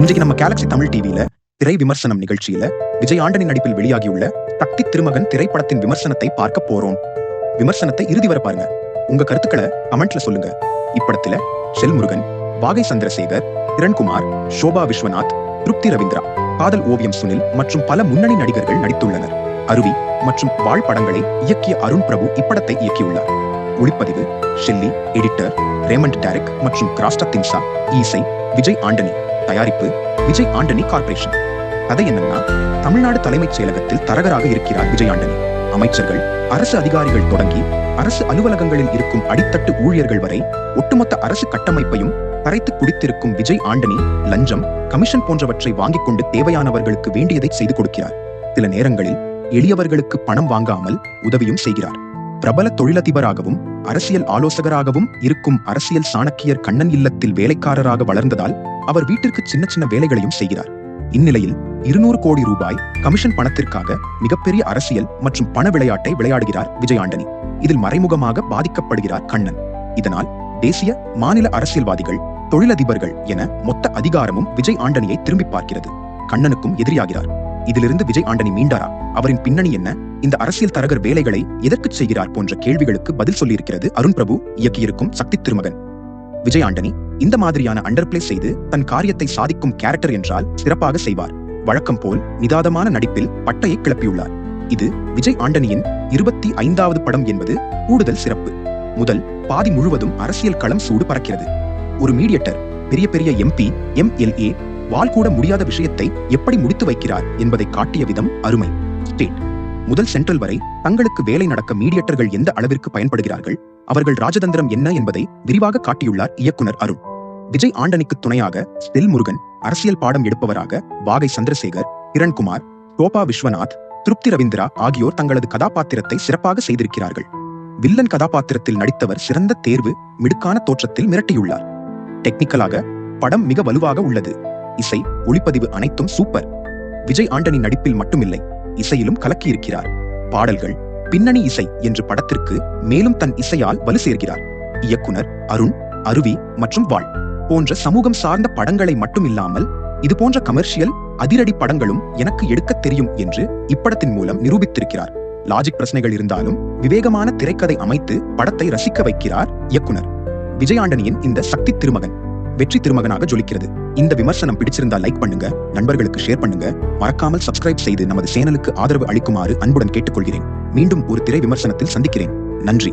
இன்றைக்கு நம்ம கேலக்சி தமிழ் டிவியில திரை விமர்சனம் நிகழ்ச்சியில விஜய் ஆண்டனி நடிப்பில் வெளியாகியுள்ள தக்தி திருமகன் திரைப்படத்தின் விமர்சனத்தை பார்க்க போறோம். விமர்சனத்தை இறுதி வர பாருங்க. உங்க கருத்துக்களை கமெண்ட்ல சொல்லுங்க. இப்படத்துல ஷெல்முருகன் வாகை சந்திரசேகர் கிரண்குமார் ஷோபா விஸ்வநாத் திருப்தி ரவீந்திரா காதல் ஓவியம் சுனில் மற்றும் பல முன்னணி நடிகர்கள் நடித்துள்ளனர். அருவி மற்றும் வாழ் படங்களை இயக்கிய அருண் பிரபு இப்படத்தை இயக்கியுள்ளார். ஒளிப்பதிவு ஷெல்லி எடிட்டர் ரேமண்ட் டேரக் மற்றும் கிராஸ்டா திம்சா இசை விஜய் ஆண்டனி. தயாரிப்பு விஜய் ஆண்டனி கார்பரேஷன் கதை என்னன்னா தமிழ்நாடு தலைமைச் செயலகத்தில் தரகராக இருக்கிறார் விஜய் ஆண்டனி. அமைச்சர்கள் அரசு அதிகாரிகள் தொடங்கி அரசு அலுவலகங்களில் இருக்கும் அடித்தட்டு ஊழியர்கள் வரை ஒட்டுமொத்த அரசு கட்டமைப்பையும் கரைத்து குடித்திருக்கும் விஜய் ஆண்டனி லஞ்சம் கமிஷன் போன்றவற்றை வாங்கிக் கொண்டு தேவையானவர்களுக்கு வேண்டியதை செய்து கொடுக்கிறார். சில நேரங்களில் எளியவர்களுக்கு பணம் வாங்காமல் உதவியும் செய்கிறார். பிரபல தொழிலதிபராகவும் அரசியல் ஆலோசகராகவும் இருக்கும் அரசியல் சாணக்கியர் கண்ணன் இல்லத்தில் வேலைக்காரராக வளர்ந்ததால் அவர் வீட்டிற்கு சின்ன சின்ன வேலைகளையும் செய்கிறார். இந்நிலையில் இருநூறு கோடி ரூபாய் கமிஷன் பணத்திற்காக மிகப்பெரிய அரசியல் மற்றும் பண விளையாட்டை விளையாடுகிறார் விஜய் ஆண்டனி இதில் மறைமுகமாக பாதிக்கப்படுகிறார் கண்ணன். இதனால் தேசிய மாநில அரசியல்வாதிகள் தொழிலதிபர்கள் என மொத்த அதிகாரமும் விஜய் ஆண்டனியை திரும்பி பார்க்கிறது. கண்ணனுக்கும் எதிரியாகிறார். இதிலிருந்து விஜய் ஆண்டனி மீண்டாரா? அவரின் பின்னணி என்ன? இந்த அரசியல் தரகர் வேலைகளை எதற்கு செய்கிறார் போன்ற கேள்விகளுக்கு பதில் சொல்லியிருக்கிறது அருண் பிரபு இயக்கியிருக்கும் சக்தி திருமகன். விஜய் ஆண்டனி இந்த மாதிரியான அண்டர்பிளே செய்து தன் காரியத்தை சாதிக்கும் கேரக்டர் என்றால் சிறப்பாக செய்வார். வழக்கம் போல் நிதாதமான நடிப்பில் பட்டையை கிளப்பியுள்ளார். இது விஜய் ஆண்டனியின் இருபத்தி ஐந்தாவது படம் என்பது கூடுதல் சிறப்பு. முதல் பாதி முழுவதும் அரசியல் களம் சூடு பறக்கிறது. ஒரு மீடியேட்டர் பெரிய பெரிய எம்பி எம்எல்ஏ வால் கூட முடியாத விஷயத்தை எப்படி முடித்து வைக்கிறார் என்பதை காட்டிய விதம் அருமை. ஸ்டேட். முதல் சென்ட்ரல் வரை தங்களுக்கு வேலை நடக்க மீடியேட்டர்கள் எந்த அளவிற்கு பயன்படுகிறார்கள் அவர்கள் ராஜதந்திரம் என்ன என்பதை விரிவாக காட்டியுள்ளார் இயக்குனர் அருண். விஜய் ஆண்டனிக்கு துணையாக ஸ்டில் முருகன் அரசியல் பாடம் எடுப்பவராக வாகை சந்திரசேகர் கிரண்குமார் டோபா விஸ்வநாத் திருப்தி ரவீந்திரா ஆகியோர் தங்களது கதாபாத்திரத்தை சிறப்பாக செய்திருக்கிறார்கள். வில்லன் கதாபாத்திரத்தில் நடித்தவர் சிறந்த தேர்வு மிடுக்கான தோற்றத்தில் மிரட்டியுள்ளார். டெக்னிக்கலாக படம் மிக வலுவாக உள்ளது. இசை ஒளிப்பதிவு அனைத்தும் சூப்பர். விஜய் ஆண்டனி நடிப்பில் மட்டுமில்லை இசையிலும் கலக்கியிருக்கிறார். பாடல்கள் பின்னணி இசை என்று படத்திற்கு மேலும் தன் இசையால் வலு சேர்கிறார். இயக்குனர் அருண் அருவி மற்றும் வாழ் போன்ற சமூகம் சார்ந்த படங்களை மட்டுமில்லாமல் இது போன்ற கமர்ஷியல் அதிரடி படங்களும் எனக்கு எடுக்க தெரியும் என்று இப்படத்தின் மூலம் நிரூபித்திருக்கிறார். லாஜிக் பிரச்சனைகள் இருந்தாலும் விவேகமான திரைக்கதை அமைத்து படத்தை ரசிக்க வைக்கிறார் இயக்குனர். விஜயாண்டனியின் இந்த சக்தி திருமகன். வெற்றி திருமகனாக ஜொலிக்கிறது. இந்த விமர்சனம் பிடிச்சிருந்தா லைக் பண்ணுங்க நண்பர்களுக்கு ஷேர் பண்ணுங்க. மறக்காமல் சப்ஸ்கிரைப் செய்து நமது சேனலுக்கு ஆதரவு அளிக்குமாறு அன்புடன் கேட்டுக்கொள்கிறேன். மீண்டும் ஒரு திரை விமர்சனத்தில் சந்திக்கிறேன். நன்றி.